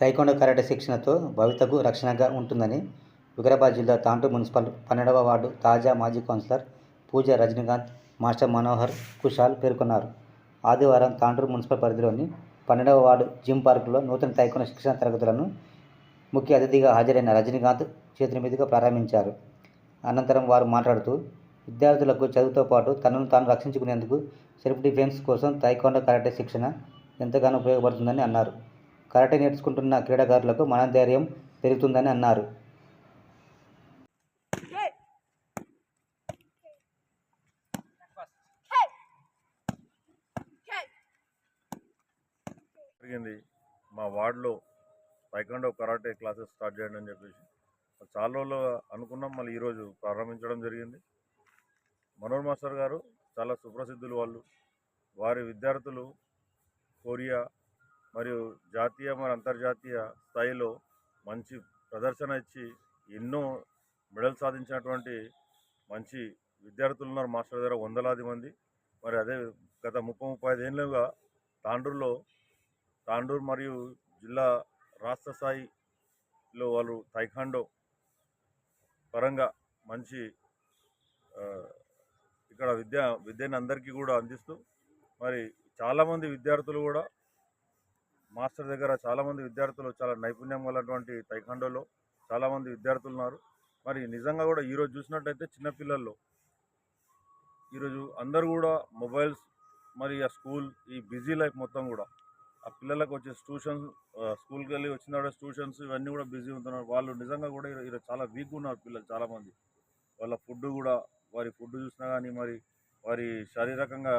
Taekwondo karate శిక్షణతో భవితకు రక్షణగా ఉంటుందని వికారాబాద్ జిల్లా తాంటూ మున్సిపల్ పన్నెండవ వార్డు తాజా మాజీ కౌన్సిలర్ పూజ రజనీకాంత్ మాస్టర్ మనోహర్ కుషాల్ పేర్కొన్నారు. ఆదివారం తాంటూరు మున్సిపల్ పరిధిలోని పన్నెండవ వార్డు జిమ్ పార్కులో నూతన తైకొండ శిక్షణ తరగతులను ముఖ్య అతిథిగా హాజరైన రజనీకాంత్ చేతుల మీదుగా ప్రారంభించారు. అనంతరం వారు మాట్లాడుతూ విద్యార్థులకు చదువుతో పాటు తనను తాను రక్షించుకునేందుకు సెల్ఫ్ డిఫెన్స్ కోసం తైకొండ కరాటే శిక్షణ ఎంతగానో ఉపయోగపడుతుందని అన్నారు. కరాటే నేర్చుకుంటున్న క్రీడాకారులకు మనోధైర్యం పెరుగుతుందని అన్నారు. జరిగింది. మా వార్డులో తైకండో కరాటే క్లాసెస్ స్టార్ట్ చేయండి అని చెప్పేసి. చాలా రోజులు అనుకున్నాం మళ్ళీ ఈరోజు ప్రారంభించడం జరిగింది. మనోహర్ మాస్టర్ గారు చాలా సుప్రసిద్ధులు వాళ్ళు. వారి విద్యార్థులు కొరియా మరియు జాతీయ మరియు అంతర్జాతీయ స్థాయిలో మంచి ప్రదర్శన ఇచ్చి ఎన్నో మెడల్ సాధించినటువంటి మంచి విద్యార్థులు ఉన్నారు. మాస్టర్ దగ్గర వందలాది మంది. మరి అదే గత ముప్పై ముప్పై ఐదేళ్ళుగా తాండూరులో తాండూరు మరియు జిల్లా రాష్ట్ర స్థాయిలో వాళ్ళు తైఖాండో పరంగా మంచి ఇక్కడ విద్య విద్యను అందరికీ కూడా అందిస్తూ మరి చాలామంది విద్యార్థులు కూడా మాస్టర్ దగ్గర చాలామంది విద్యార్థులు చాలా నైపుణ్యం గలటువంటి తైఖాండోలో చాలామంది విద్యార్థులు ఉన్నారు. మరి నిజంగా కూడా ఈరోజు చూసినట్టయితే చిన్నపిల్లల్లో ఈరోజు అందరూ కూడా మొబైల్స్ మరి ఆ స్కూల్ ఈ బిజీ లైఫ్ మొత్తం కూడా ఆ పిల్లలకు వచ్చే ట్యూషన్స్ స్కూల్కి వెళ్ళి వచ్చిన ట్యూషన్స్ ఇవన్నీ కూడా బిజీ ఉంటున్నారు. వాళ్ళు నిజంగా కూడా ఈరోజు చాలా వీక్ ఉన్నారు పిల్లలు చాలామంది వాళ్ళ ఫుడ్ కూడా వారి ఫుడ్ చూసినా కానీ మరి వారి శారీరకంగా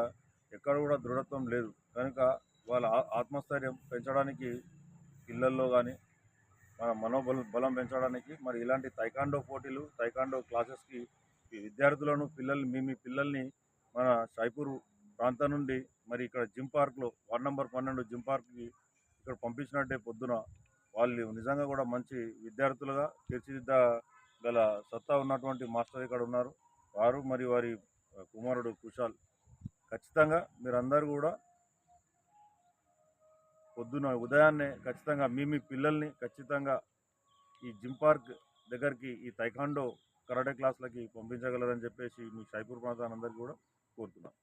ఎక్కడ కూడా దృఢత్వం లేదు. కనుక వాళ్ళ ఆత్మస్థైర్యం పెంచడానికి పిల్లల్లో కానీ మన మనోబలం బలం పెంచడానికి మరి ఇలాంటి తైకాండో పోటీలు తైకాండో క్లాసెస్కి ఈ విద్యార్థులను పిల్లల్ని మీ మీ పిల్లల్ని మన షైపూర్ ప్రాంతం నుండి మరి ఇక్కడ జిమ్ పార్క్లో వార్డ్ నెంబర్ పన్నెండు జిమ్ పార్క్కి ఇక్కడ పంపించినట్టే పొద్దున వాళ్ళు నిజంగా కూడా మంచి విద్యార్థులుగా తీర్చిదిద్ద గల సత్తా ఉన్నటువంటి మాస్టర్ ఇక్కడ ఉన్నారు. వారు మరి వారి కుమారుడు కుశాల్. ఖచ్చితంగా మీరందరూ కూడా పొద్దున ఉదయాన్నే ఖచ్చితంగా మీ మీ పిల్లల్ని ఖచ్చితంగా ఈ జిమ్ పార్క్ దగ్గరికి ఈ తైకాండో కరాటే క్లాసులకి పంపించగలరని చెప్పేసి మీ షైపూర్ ప్రాంతాన్ని అందరికీ కూడా కోరుతున్నాను